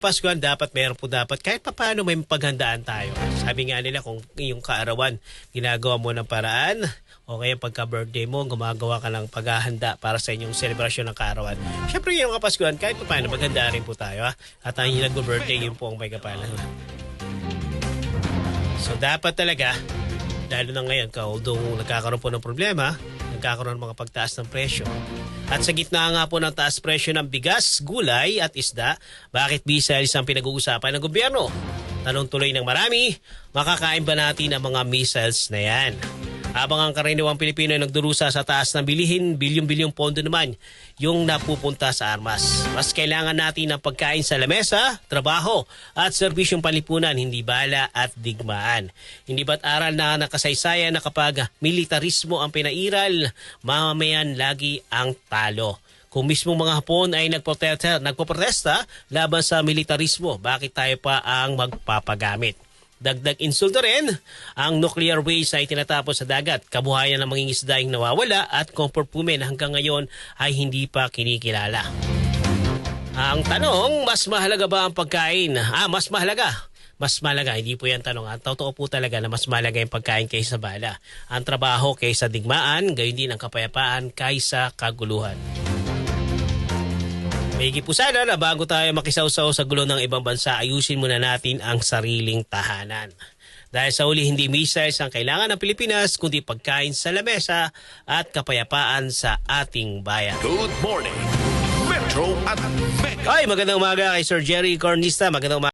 Paskuhan, dapat meron po dapat kahit papaano may paghandaan tayo. Sabi nga nila kung yung kaarawan, ginagawa mo ng paraan, o kaya pagka birthday mo, gumagawa ka ng paghahanda para sa inyong selebrasyon ng kaarawan. Siyempre yung kapaskuhan, kahit papaano maghanda rin po tayo. Ha? At ang nag-birthday, yun po ang may kapalan. So dapat talaga, lalo na ngayon, although nagkakaroon po ng problema, nagkakaroon ng mga pagtaas ng presyo. At sa gitna nga po ng taas presyo ng bigas, gulay at isda, bakit missiles ang pinag-uusapan ng gobyerno? Tanong tuloy ng marami, makakain ba natin ang mga missiles na yan? Habang ang karaniwang Pilipino ay nagdurusa sa taas ng bilihin, bilyong-bilyong pondo naman yung napupunta sa armas. Mas kailangan natin ng pagkain sa lamesa, trabaho at serbisyong palipunan, hindi bala at digmaan. Hindi ba't aral na nakasaysayan na kapag militarismo ang pinairal, mamamayan lagi ang talo. Kung mismo mga Hapon ay nagprotesta, nagpoprotesta laban sa militarismo, bakit tayo pa ang magpapagamit? Dagdag insulto rin, ang nuclear waste ay tinatapos sa dagat. Kabuhayan ng mga isda yung nawawala at kung hanggang ngayon ay hindi pa kinikilala. Ang tanong, mas mahalaga ba ang pagkain? Ah, mas mahalaga. Mas mahalaga, hindi po yan tanong. Ang totoo po talaga na mas mahalaga yung pagkain kaysa bala. Ang trabaho kaysa digmaan, gayon din ang kapayapaan kaysa kaguluhan. Maigi po sana na bago tayo makisawsaw sa gulo ng ibang bansa, ayusin muna natin ang sariling tahanan. Dahil sa uli, hindi missiles ang kailangan ng Pilipinas, kundi pagkain sa lamesa at kapayapaan sa ating bayan. Good morning, Metro at Mega. Ay, magandang umaga kay Sir Jerry Cornista. Magandang umaga.